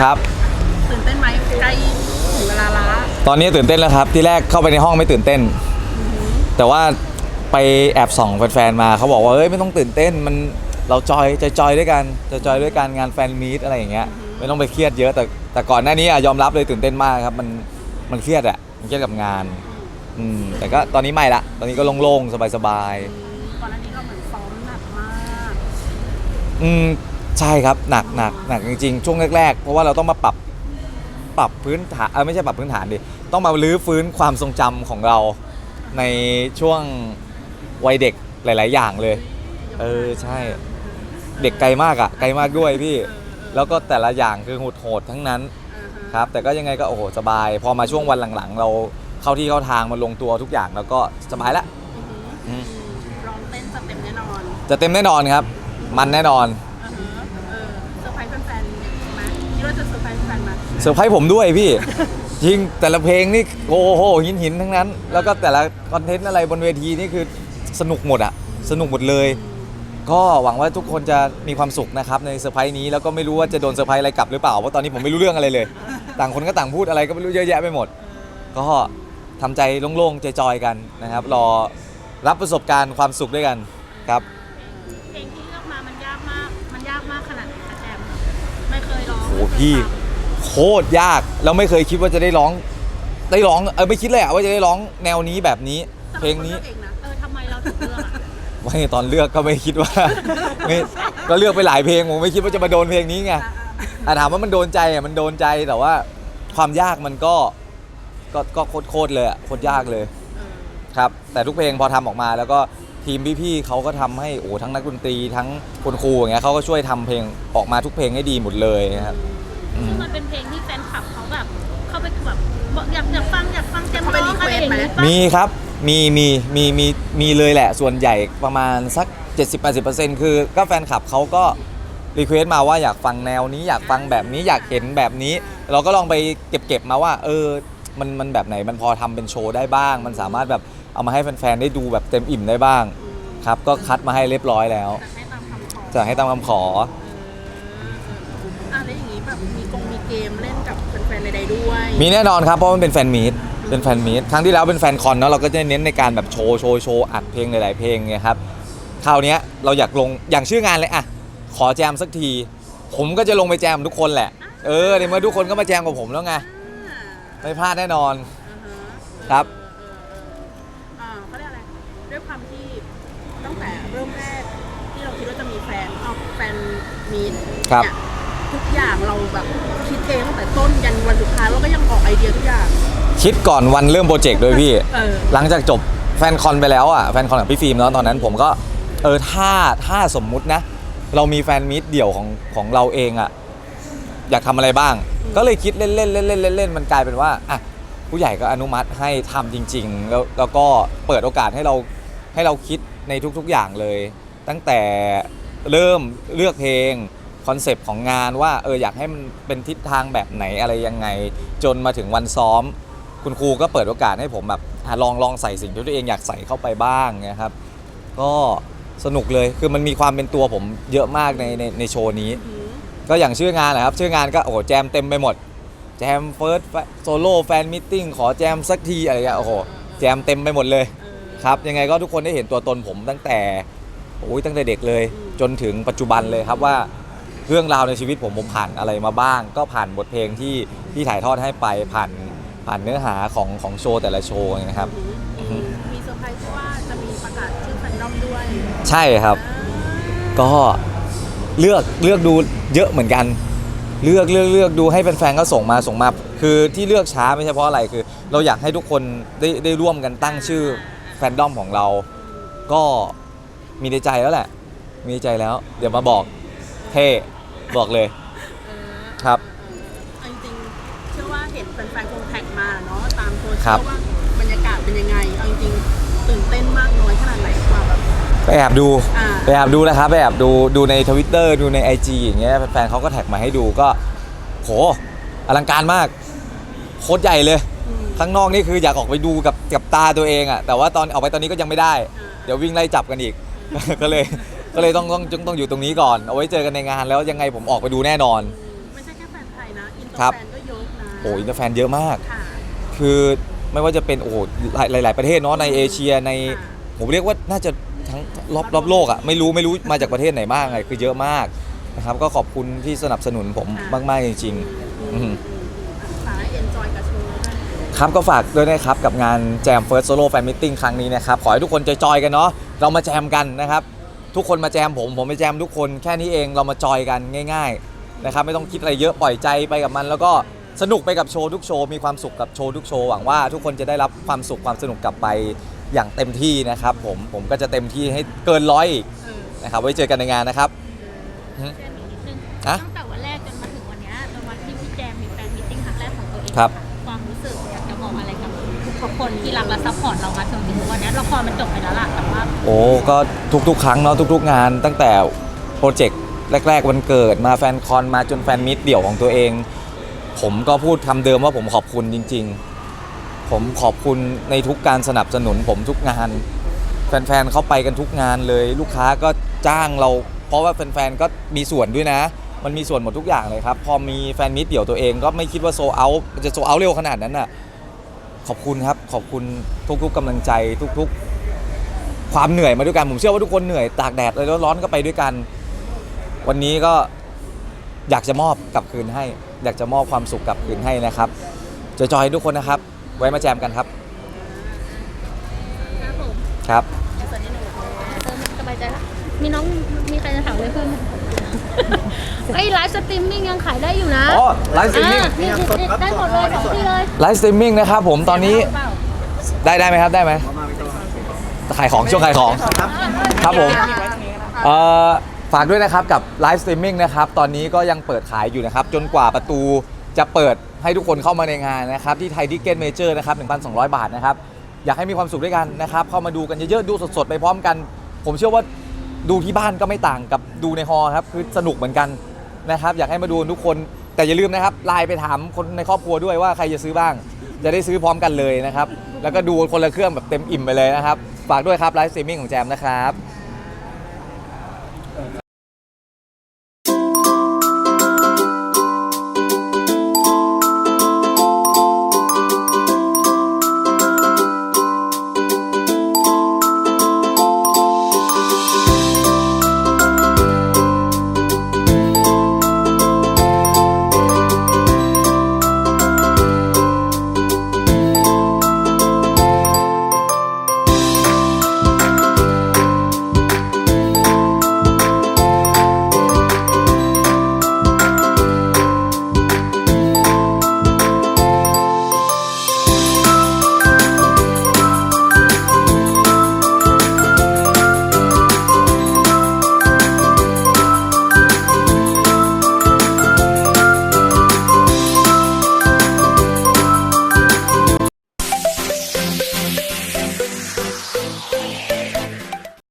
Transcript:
ครับ ตื่นเต้นไหมใกล้ถึงเวลาละตอนนี้ตื่นเต้นแล้วครับ ที่แรกเข้าไปในห้องไม่ตื่นเต้น แต่ว่าไปแอบส่องแฟนๆมาเขาบอกว่าเอ้ยไม่ต้องตื่นเต้นมันเราจอยจะจอยด้วยกันจะจอยด้วยกันงานแฟนมีตอะไรอย่างเงี้ยไม่ต้องไปเครียดเยอะแต่แต่ก่อนหน้านี้อะยอมรับเลยตื่นเต้นมากครับมันมันเครียดอะมันเครียดกับงานอืมแต่ก็ตอนนี้ไม่ละตอนนี้ก็โล่งๆสบายก่อนหน้านี้เราเหมือนซ้อมหนักมากๆอืม ใช่ครับหนักหนักหนักจริงๆ ช่วงแรกๆ เพราะว่าเราต้องมาปรับปรับพื้นฐานเออไม่ใช่ปรับพื้นฐานดิต้องมาลื้อฟื้นความทรงจำของเราในช่วงวัยเด็กหลาย ๆ อย่างเลย เออใช่ เด็กไกลมากอะ่ะไกลมากด้วยพี่ แล้วก็แต่ละอย่างคือโหดโหดๆทั้งนั้นอ่าฮะครับ แต่ก็ยังไงก็โอ้โหสบาย พอมาช่วงวันหลัง ๆ เราเข้าที่เข้าทางมาลงตัวทุกอย่างแล้วก็สบายละอือหืออืมร้องเต้นจัดเต็มแน่นอน จะเต็มแน่นอนครับ มันแน่นอน อ่าฮะเออเซอร์ไพรส์แฟนๆไหม คิดว่าจะเซอร์ไพรส์แฟนๆไหมเซอร์ไพรส์ผมด้วยพี่จริงแต่ละเพลงนี่โอ้โหหินหินทั้งนั้น แล้วก็แต่ละคอนเทนต์อะไรบนเวทีนี่คือสนุกหมดอะสนุกหมดเลย ก็หวังว่าทุกคนจะมีความสุขนะครับในเซอร์ไพรส์นี้แล้วก็ไม่รู้ว่าจะโดนเซอร์ไพรส์อะไรกลับหรือเปล่าเพราะตอนนี้ผมไม่รู้เรื่องอะไรเลย ต่างคนก็ต่างพูดอะไรก็ไม่รู้เยอะแยะไปหมด ก็ทำใจโล่งๆใจจอยๆกันนะครับ รอรับประสบการณ์ความสุขด้วยกันครับ ร้องโอ้พี่โคตรยากแล้วไม่เคยคิดว่าจะได้ร้อง ได้ร้องเออไม่คิดเลยอะว่าจะได้ร้องแนวนี้แบบนี้แต่เพลงนี้ราเลือกเองนะเออทำไมเราถึงเลือกอะไม่ตอนเลือกก็ไม่คิดว่า ไม่ก็เลือกไปหลายเพลงผมไม่คิดว่าจะมาโดนเพลงนี้ไงอะอะอะถามว่ามันโดนใจอะมันโดนใจแต่ว่าความยากมันก็ก็ก็โคตรโคตรเลยอะโคตรยากเลยเออครับ แต่ทุกเพลงพอทำออกมาแล้วก็ทีมพี่ๆเขาก็ทำให้โอ้ทั้งนักดนตรีทั้งคุณครูอย่างเงี้ยเขาก็ช่วยทำเพลงออกมาทุกเพลงให้ดีหมดเลยนะครับอืซึ่ มันเป็นเพลงที่แฟนคลับเขาแบบ เข้าไปแบบอยากอยากฟังอยากฟังเต็มไปร้องอะไรอย่างเงี้ยมีครับมีมีมีมีมีเลยแหละส่วนใหญ่ประมาณสัก 70-80%คือก็แฟนคลับเขาก็รีเควสต์มาว่าอยากฟังแนวนี้อยากฟังแบบนี้อยากเห็นแบบนี้ เราก็ลองไปเก็บเก็บมาว่า เออมันมันแบบไหนมันพอทำเป็นโชว์ได้บ้าง มันสามารถแบบเอามาให้แฟนๆได้ดูแบบเต็มอิ่มได้บ้าง ครับ ก็คัดมาให้เรียบร้อยแล้วจะให้ตามคำขอ แล้วอย่างนี้แบบมีกงมีเกมเล่นกับแฟนๆใดๆด้วยมีแน่นอนครับเพราะมันเป็นแฟนมีตเป็นแฟนมีตครั้งที่แล้วเป็นแฟนคอนเนาะเราก็จะเน้นในการแบบโชว์โชว์โชว์อัดเพลงหลายๆเพลงไงครับคราวเนี้ยเราอยากลงอย่างชื่องานเลยอะขอแจมสักที ผมก็จะลงไปแจมทุกคนแหละ เออในเมื่อทุกคนก็มาแจมกับผมแล้วไงอ่าไม่พลาดแน่นอน อ่าฮะครับ เออเออเอออ่าเขาเรียกอะไรด้วยความที่ตั้งแต่เริ่มแรกที่เราคิดว่าจะมีแฟนเอาแฟนมีนครับ เนี่ย ทุกอย่างเราแบบคิดเองตั้งแต่ต้นยันวันสุดท้ายเราก็ยังออกไอเดียทุกอย่าง คิดก่อนวันเริ่มโปรเจกต์ด้วยพี่ เออ หลังจากจบแฟนคอนไปแล้วอะแฟนคอนของพี่ฟิล์มแล้วตอนนั้นผมก็เออถ้าถ้าสมมุตินะ เรามีแฟนมิตเดี่ยวของของเราเองอะอยากทำอะไรบ้าง ก็เลยคิดเล่นเล่นเล่นเล่นเล่นเล่นมันกลายเป็นว่าอะผู้ใหญ่ก็อนุมัติให้ทำจริง ๆ แล้วแล้วก็เปิดโอกาสให้เราให้เราคิดในทุกๆอย่างเลย ตั้งแต่เริ่มเลือกเพลง คอนเซปต์ของงานว่าเอออยากให้มันเป็นทิศทางแบบไหนอะไรยังไง จนมาถึงวันซ้อม คุณครูก็เปิดโอกาสให้ผมแบบอะลองลองใส่สิ่งที่ตัวเองอยากใส่เข้าไปบ้างนะครับ ก็สนุกเลยคือมันมีความเป็นตัวผมเยอะมากในในในโชว์นี้ ก็อย่างชื่องานแหละครับ ชื่องานก็โอ้โหแจมเต็มไปหมด แจมเฟิร์สโซโล่แฟนมิทติ้งขอแจมสักทีอะไรอย่างเงี้ยโอ้โหแจมเต็มไปหมดเลยครับยังไงก็ทุกคนได้เห็นตัวตนผมตั้งแต่โอ้ยตั้งแต่เด็กเลย จนถึงปัจจุบันเลยครับว่า เรื่องราวในชีวิตผมผมผ่านอะไรมาบ้าง ก็ผ่านบทเพลงที่ที่ถ่ายทอดให้ไปผ่านผ่านเนื้อหาของของโชว์แต่ละโชว์นะครับอืมมีเซอร์ไพรส์ที่ว่าจะมีประกาศชื่อแฟนดอมด้วย ใช่ครับ ก็เลือกเลือกดูเยอะเหมือนกัน เลือกเลือกเลือกดูให้แฟนๆก็ส่งมาส่งมา คือที่เลือกช้าไม่ใช่เพราะอะไรคือ เราอยากให้ทุกคนได้ได้ร่วมกันตั้งชื่อแฟนดอมของเรา ก็มีในใจแล้วแหละ มีในใจแล้ว เดี๋ยวมาบอกเท่ บอกเลย เออครับ เอาจริงๆเชื่อว่าเห็นแฟนๆคงแท็กมาเนาะตามโซครัเชียบลว่าบรรยากาศเป็นยังไงเอาจริงๆตื่นเต้นมากน้อยขนาดไหนกว่าแบบ ไปแอบดูอ่า ไปแอบดูนะครับไปแอบดูดูในทวิตเตอร์ดูใน IG อย่างเงี้ยแฟนๆเขาก็แท็กมาให้ดูก็โหอลังการมากโคตรใหญ่เลย อืม ข้างนอกนี่คืออยากออกไปดูกับกับตาตัวเองอะแต่ว่าตอนออกไปตอนนี้ก็ยังไม่ได้อ่าเดี๋ยววิ่งไล่จับกันอีก ก็เลย ก็เลยต้องต้องต้องต้องอยู่ตรงนี้ก่อน เอาไว้เจอกันในงานแล้วยังไงผมออกไปดูแน่นอน ไม่ใช่แค่แฟนไทยนะครับแฟนก็เยอะนะโอ้อินเตอร์แฟนเยอะมาก ค่ะคือไม่ว่าจะเป็นโอ้โหหลายหลายๆประเทศเนาะในเอเชียในค่ะผมเรียกว่าน่าจะทั้งรอบรอบโลกอะ่ะไม่รู้ไม่รู้มาจากประเทศไหนบ้างไงคือเยอะมากนะครับก็ขอบคุณที่สนับสนุนผมมาก ๆ จริงๆอืมฝากให้เอนจอยกับโชว์ด้วยครับก็ฝากด้วยนะครับ กับงานแจม First Solo Fan Meeting ครั้งนี้นะครับ ขอให้ทุกคนจอยๆกันเนาะเรามาแจมกันนะครับ ทุกคนมาแจมผมผมไปแจมทุกคนแค่นี้เองเรามาจอยกันง่าย ๆนะครับ ไม่ต้องคิดอะไรเยอะปล่อยใจไปกับมัน แล้วก็สนุกไปกับโชว์ทุกโชว์มีความสุขกับโชว์ทุกโชว์หวังว่าทุกคนจะได้รับความสุขความสนุกกลับไปอย่างเต็มที่นะครับ ผมผมก็จะเต็มที่ให้เกินร้อยอีกเออนะครับไว้เจอกันในงานนะครับ เชื่อหนูนิดนึงอะตั้งแต่วันแรกจนมาถึงวันเนี้ยจนวันที่พี่แจมมีแฟนมิทติ้งครั้งแรกของตัวเองครับะ ทุกคนที่รักและซัพพอร์ตเรามาจนถึงวันนี้ละครมันจบไปแล้วล่ะแต่ว่าโอ้ก็ทุกๆ ครั้งเนาะทุกๆ งานตั้งแต่โปรเจกต์แรก ๆ วันเกิดมาแฟนคอนมาจนแฟนมิตเดี่ยวของตัวเอง ผมก็พูดคำเดิมว่าผมขอบคุณจริง ๆ ผมขอบคุณในทุกการสนับสนุนผมทุกงาน แฟนๆเขาไปกันทุกงานเลย ลูกค้าก็จ้างเรา เพราะว่าแฟนๆก็มีส่วนด้วยนะ มันมีส่วนหมดทุกอย่างเลยครับ พอมีแฟนมิตเดี่ยวตัวเองก็ไม่คิดว่าโซเอาจะโซเอาเร็วขนาดนั้นน่ะ ขอบคุณครับ ขอบคุณทุกๆกำลังใจทุกๆ ความเหนื่อยมาด้วยกัน ผมเชื่อว่าทุกคนเหนื่อยตากแดดเลยแล้วร้อนก็ไปด้วยกัน วันนี้ก็อยากจะมอบกลับคืนให้ อยากจะมอบความสุขกลับคืนให้นะครับจอยๆให้ทุกคนนะครับ ไว้มาแจมกันครับครับผมครับเติมสบายใจละ มีน้องมีใครจะถามอะไรเพิ่มไหมไอ้ยไลฟ์สตรีมมิ่งยังขายได้อยู่นะอ๋อไลฟ์สตรีมมิ่งอะนี่นี่ได้หมดเลยสองที่เลยไลฟ์สตรีมมิ่งนะครับผมตอนนี้เปล่าได้ได้ไหมครับได้ไหมขายของช่วงขายของ ครับผม เอ่อฝากด้วยนะครับกับไลฟ์สตรีมมิ่งนะครับตอนนี้ก็ยังเปิดขายอยู่นะครับ จนกว่าประตูจะเปิดให้ทุกคนเข้ามาในงานนะครับ ที่ไทยดิเก t เมเจอร์นะครับ 1,200 บาทนะครับ อยากให้มีความสุขด้วยกันนะครับ เข้ามาดูกันเยอะๆ ดูสดๆ ไปพร้อมกัน ผมเชื่อว่า ดูที่บ้านก็ไม่ต่างกับดูในฮอครับคือสนุกเหมือนกันนะครับ อยากให้มาดูทุกคนแต่อย่าลืมนะครับไลน์ไปถามคนในครอบครัวด้วยว่าใครจะซื้อบ้าง จะได้ซื้อพร้อมกันเลยนะครับ แล้วก็ดูคนละเครื่องแบบเต็มอิ่มไปเลยนะครับ ฝากด้วยครับไลฟ์สตรีมมิ่งของแจมนะครับ